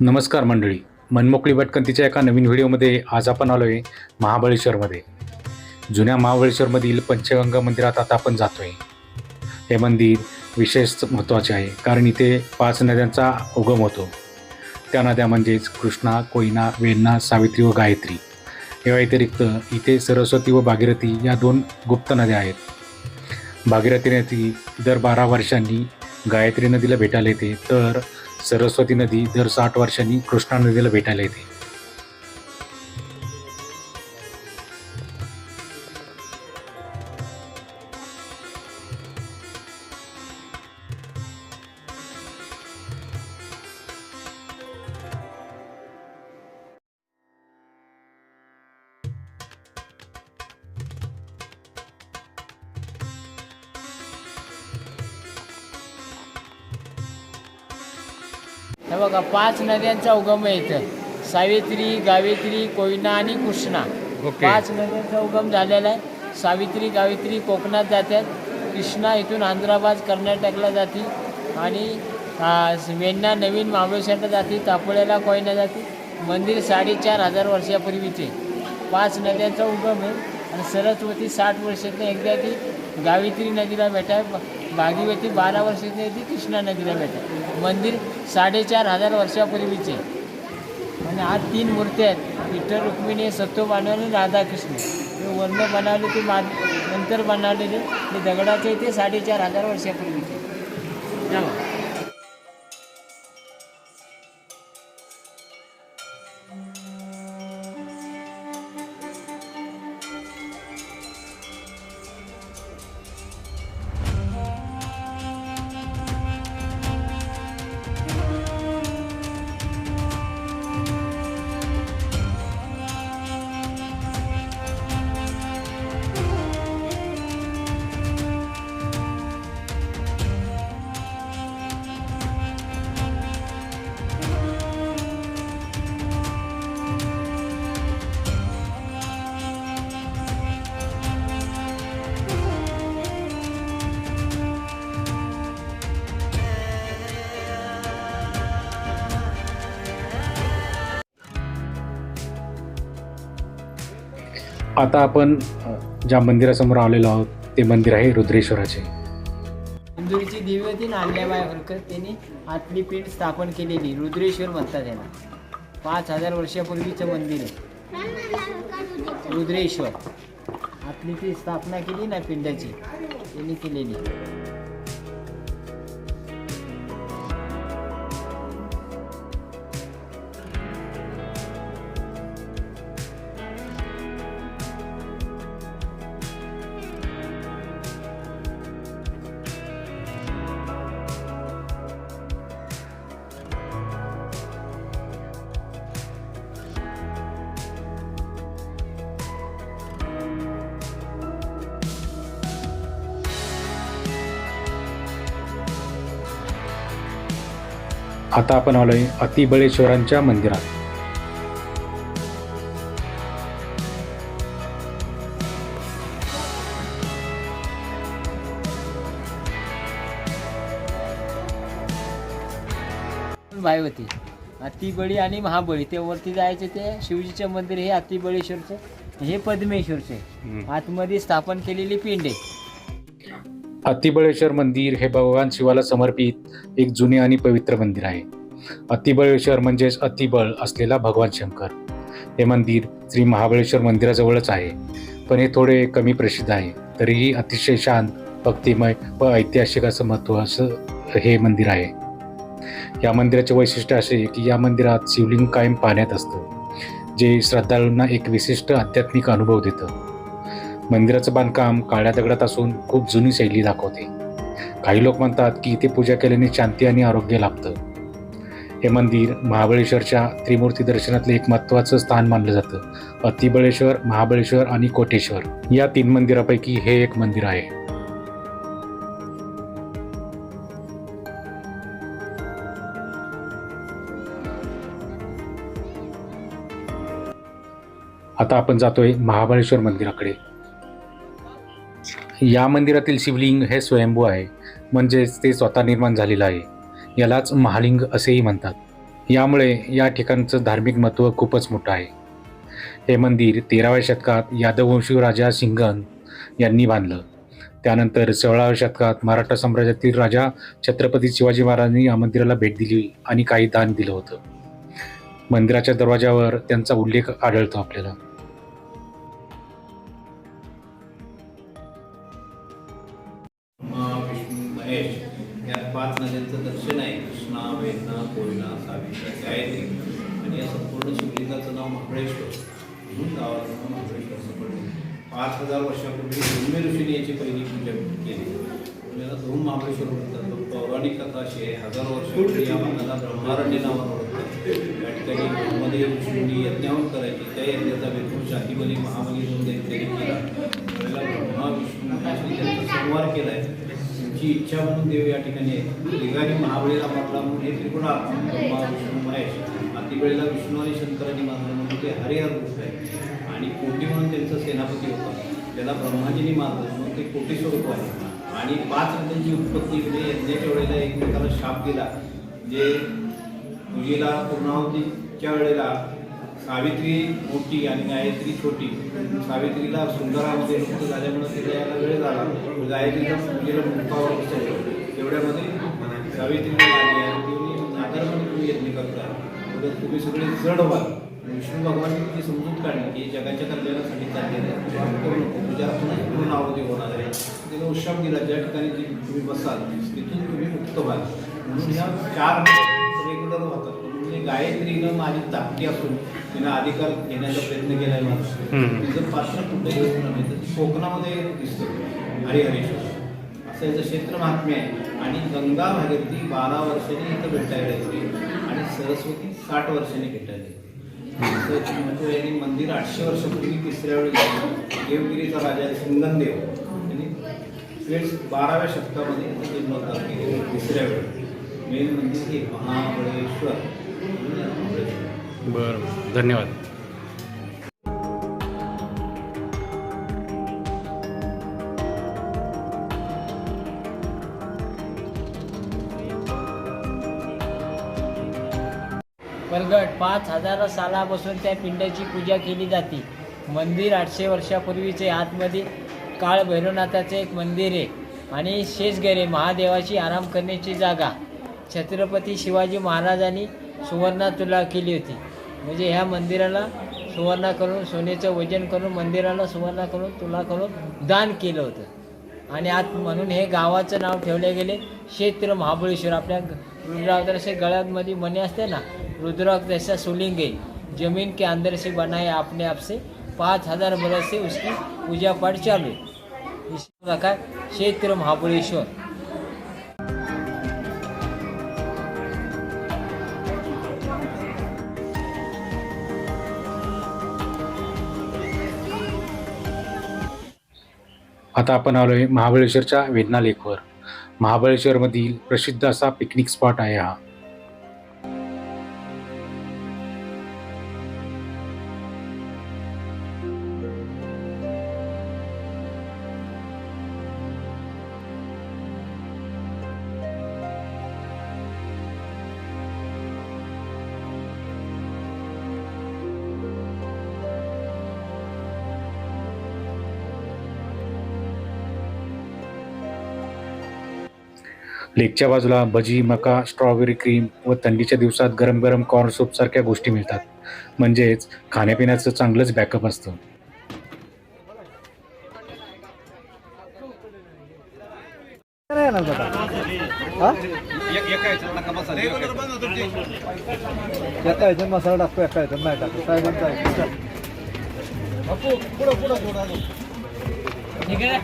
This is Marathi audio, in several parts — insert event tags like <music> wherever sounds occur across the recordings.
नमस्कार मंडळी. मनमोकळी भटकंतीच्या एका नवीन व्हिडिओमध्ये आज आपण आलो आहे महाबळेश्वरमध्ये. जुन्या महाबळेश्वरमधील पंचगंगा मंदिरात आता आपण जातो आहे हे मंदिर विशेष महत्त्वाचे आहे कारण इथे पाच नद्यांचा उगम होतो. त्या नद्या म्हणजेच कृष्णा कोयना वेण्णा सावित्री व गायत्री. या व्यतिरिक्त इथे सरस्वती व भागीरथी या दोन गुप्त नद्या आहेत. भागीरथी नदी दर बारा वर्षांनी गायत्री नदीला भेटायला येते तर सरस्वती नदी दर साठ वर्षांनी कृष्णा नदीला भेटायला येते. हे बघा पाच नद्यांचा उगम आहे इथं सावित्री गावित्री कोयना आणि कृष्णा. पाच नद्यांचा उगम झालेला आहे. सावित्री गावित्री कोकणात जातात कृष्णा इथून आंध्राबाद कर्नाटकला जाते. आणि आ, वेण्णा नवीन महाबळेश्वरला जाते तापोळ्याला कोयना जाते. मंदिर साडेचार हजार वर्षापूर्वीचे. पाच नद्यांचा उगम आहे. आणि सरस्वती साठ वर्षातनं एकदा ती गावित्री नदीला भेटाय भागीरथी बारा वर्षातनं येते. कृष्णा नदीला भेटाय. मंदिर साडेचार हजार वर्षापूर्वीचे. आणि आज तीन मूर्ती आहेत. विठ्ठल रुक्मिणी सत्तू बनवले राधाकृष्ण. हे वर्ण बनवले ते मा नंतर बनवलेले. ते दगडाचे ते साडेचार हजार वर्षापूर्वीचे. आता आपण ज्या मंदिरासमोर आलेलो आहोत ते मंदिर आहे रुद्रेश्वराचे. इंदुरीची देवी होती होळकर त्यांनी आतली पीठ स्थापन केलेली रुद्रेश्वर म्हणतात त्यांना पाच हजार वर्षापूर्वीचं मंदिर आहे. रुद्रेश्वर. आपली ती स्थापना केली ना पिंडाची? त्यांनी केलेली. आता आपण आलोय अतिबळेश्वरांच्या मंदिरात. बाई होती अतिबळी आणि महाबळी ते वरती जायचे ते शिवजीचं मंदिर हे अतिबळेश्वरचं हे पद्मेश्वरचे आतमध्ये स्थापन केलेली पिंड आहे. अतिबळेश्वर मंदिर हे भगवान शिवाला समर्पित एक जुने आणि पवित्र मंदिर आहे. अतिबळेश्वर म्हणजेच अतिबळ असलेला भगवान शंकर. हे मंदिर श्री महाबळेश्वर मंदिराजवळच आहे. पण हे थोडे कमी प्रसिद्ध आहे. तरीही अतिशय शांत भक्तिमय व ऐतिहासिक असं महत्त्व असं हे मंदिर आहे. या मंदिराचे वैशिष्ट्य असे की या मंदिरात शिवलिंग कायम पाण्यात असतं जे श्रद्धाळूंना एक विशिष्ट आध्यात्मिक अनुभव देतं. मंदिराचं बांधकाम काळ्या दगडात असून खूप जुनी शैली दाखवते. काही लोक म्हणतात की इथे पूजा केल्याने शांती आणि आरोग्य लाभतं. हे मंदिर महाबळेश्वरच्या त्रिमूर्ती दर्शनातले एक महत्त्वाचं स्थान मानलं जातं. अतिबळेश्वर महाबळेश्वर आणि कोटेश्वर. या तीन मंदिरापैकी हे एक मंदिर आहे. आता आपण जातोय महाबळेश्वर मंदिराकडे. या मंदिरातील शिवलिंग हे स्वयंभू आहे. म्हणजेच ते स्वतः निर्माण झालेलं आहे. यालाच महालिंग असेही म्हणतात. यामुळे या ठिकाणचं धार्मिक महत्त्व खूपच मोठं आहे. हे मंदिर तेराव्या शतकात यादववंशी राजा सिंगन यांनी बांधलं. त्यानंतर सोळाव्या शतकात मराठा साम्राज्यातील राजा छत्रपती शिवाजी महाराजांनी या मंदिराला भेट दिली आणि काही दान दिलं होतं. मंदिराच्या दरवाजावर त्यांचा उल्लेख आढळतो आपल्याला. पाच नद्यांचं दर्शन आहे. कृष्णा वेदना कोयना सावित्री गायत्री. आणि या संपूर्ण शिवलिंगाचं नाव महाबळेश्वर. म्हणून गावाचं नाव महाबळेश्वर पडलं. पाच हजार वर्षापूर्वी धूम्य ऋषीने याची पहिली पूजा केली. याला धूम महाबळेश्वर म्हणतात. पौराणिक कथा अशी आहे. हजार वर्षापूर्वी या भागाला ब्रह्मारण्य नावानं ओळखतात. या ठिकाणी ब्रह्मदेव विष्णूंनी यज्ञावत करायची. त्या यज्ञाचा विपुल शाकीबली महाबली दोन दैत्याने केला. त्यावेळेला ब्रह्मा विष्णू त्यांचा संवार केलाय. त्यांची इच्छा म्हणून देव या ठिकाणी आहे महाबळीला मारला म्हणून हे त्रिगुणात्मक ब्रह्मा विष्णू महेश अतिवेळेला विष्णू आणि शंकरांनी मानलं म्हणून ते हरिहर रूप आहे. आणि कोटी म्हणून त्यांचा सेनापती होता. त्याला ब्रह्माजीनी मानलं म्हणून ते कोटी स्वरूप आहे. आणि पाच नद्यांची उत्पत्ती म्हणजे यज्ञाच्या वेळेला एकमेकाला शाप दिला. जे पूजेला पूर्णावतीच्या वेळेला सावित्री मोठी आणि गायत्री छोटी. सावित्रीला सुंदरामध्ये मुक्त झाल्यामुळे तिला यायला वेळ झाला. गायत्रीला पूजेला मुखावर बसवलं तेवढ्यामध्ये सावित्रीला आली आणि तुम्ही आदरमध्ये तुम्ही यज्ञ करता. तर तुम्ही सगळे जड व्हाल विष्णू भगवानने ती समजूत काढली की जगाच्या कल्याणासाठी चाललेलं आहे. करू नको. तुझ्या पुन्हा पूर्ण आवृत्ती होणार आहे. तिला उत्साह दिला. ज्या ठिकाणी जी तुम्ही बसाल तिथून तुम्ही मुक्त व्हाल. म्हणून ह्या चार रेग्युलर होतात म्हणजे गायत्रीनं माझी ताकदी असून तिनं अधिकार घेण्याचा प्रयत्न केलाय मला तिचं पात्र दिसलं नाही तर कोकणामध्ये दिसतं हरिहरेश्वर असं याचं क्षेत्र महात्म्य आहे. आणि गंगा भागीरथी बारा वर्षांनी इथं भेटायला येते. आणि सरस्वती साठ वर्षांनी भेटायला येते. आणि मंदिर आठशे वर्षापूर्वी तिसऱ्या वेळी. देवगिरीचा राजा सिंगनदेव. यांनी बाराव्या शतकामध्ये जीर्णोद्धार केले. तिसऱ्या वेळी. मेन मंदिर हे महाबळेश्वर. बरं धन्यवाद. परगट पाच हजार सालापासून त्या पिंडाची पूजा केली जाते. मंदिर आठशे वर्षापूर्वीचे आतमध्ये काळ भैरवनाथाचे एक मंदिर आहे आणि शेषगरे महादेवाची आराम करण्याची जागा. छत्रपती शिवाजी महाराजांनी सुवर्णा तुला केली होती. म्हणजे ह्या मंदिराला सुवर्णा करून सोन्याचं वजन करून मंदिराला सुवर्णा करून तुला करून दान केलं होतं. आणि आत म्हणून हे गावाचं नाव ठेवले गेले. क्षेत्र महाबळेश्वर. आपल्या रुद्रावतार असे गळ्यामध्ये मने असते ना रुद्रावतार जैसा सुलिंगे जमीन के अंदर से बनाए अपने आप से पाँच हजार बरस से उसकी पूजा पाठ चालू इस प्रकार क्षेत्र महाबळेश्वर. आता आपण आलो आहे महाबळेश्वरच्या वेदना लेकवर. महाबळेश्वरमधील प्रसिद्ध असा पिकनिक स्पॉट आहे हा. लेकच्या बाजूला भजी मका स्ट्रॉबेरी क्रीम व थंडीच्या दिवसात गरम गरम कॉर्न सूप सारख्या गोष्टी मिळतात. म्हणजेच खाण्यापिण्याचं चांगलंच बॅकअप असतं. एका ह्याच्यात मसाला टाकतो एका ह्याच्यात नाही टाकतो साहेबांचा आहे ठीक आहे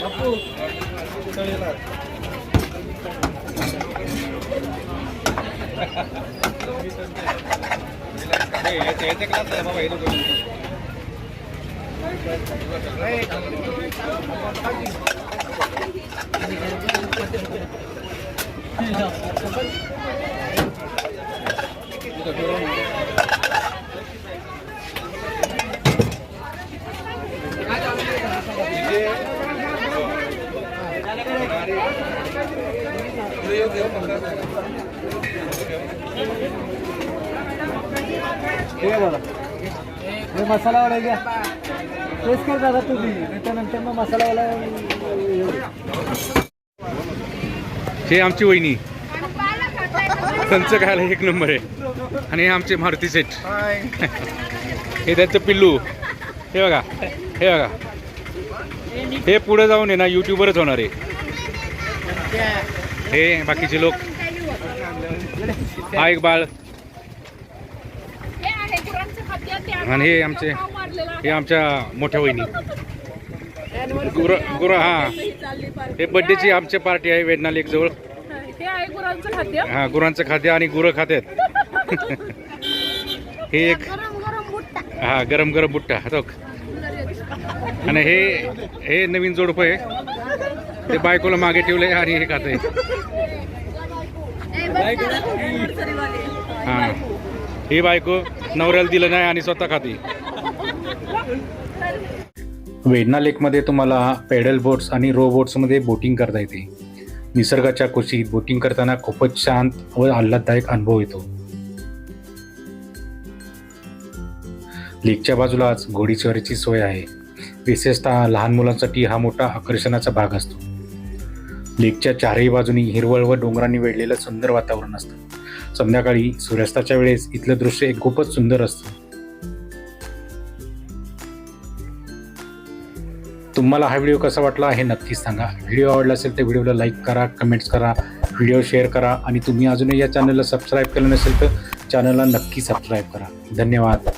Hey, मसालावाला घ्या. तेच काय दादा तुम्ही. त्याच्यानंतर मग मसालावाला हे आमची वहिनी. त्यांचं खायला एक नंबर आहे. आणि हे आमचे मारुती सेट हे त्यांचं पिल्लू. हे बघा. हे बघा. हे पुढे जाऊन आहे ना युट्यूबरच होणार आहे. हे बाकीचे लोक. हा एक बाळ. आणि हे आमचे हे आमच्या मोठ्या वहिनी. गुर गुर हा. हे बड्डेची आमची पार्टी आहे वेदना लेक जवळ. हे गुरांचं खाद्य. हा आणि गुरं खात्यात <laughs> हे एक हा गरम गरम बुट्टा तो. आणि हे हे नवीन जोडपं आहे. ते बायकोला मागे ठेवलंय आणि हे खाते हा. ही बायको नवऱ्याला दिलं नाही आणि स्वतः खाते. वेदना लेकमध्ये तुम्हाला पेडल बोट्स आणि रो बोट्समध्ये बोटिंग करता येते. निसर्गाच्या कुशीत बोटिंग करताना खूपच शांत व आल्हाददायक अनुभव येतो. लेकच्या बाजूलाच घोडीस्वारीची सोय आहे. विशेषतः लहान मुलांसाठी हा मोठा आकर्षणाचा भाग असतो. लेकच्या चारही बाजूनी हिरवळ व डोंगरांनी वेढलेलं सुंदर वातावरण असतं. संध्याकाळी सूर्यास्ताच्या वेळेस इथलं दृश्य एक खूपच सुंदर असतं. तुम्हाला हा व्हिडिओ कसा वाटला हे नक्कीच सांगा. व्हिडिओ आवडला असेल तर व्हिडिओला लाईक करा कमेंट्स करा व्हिडिओ शेअर करा आणि तुम्ही अजूनही या चॅनलला सबस्क्राईब केलं नसेल तर चॅनलला नक्की सबस्क्राईब करा. धन्यवाद.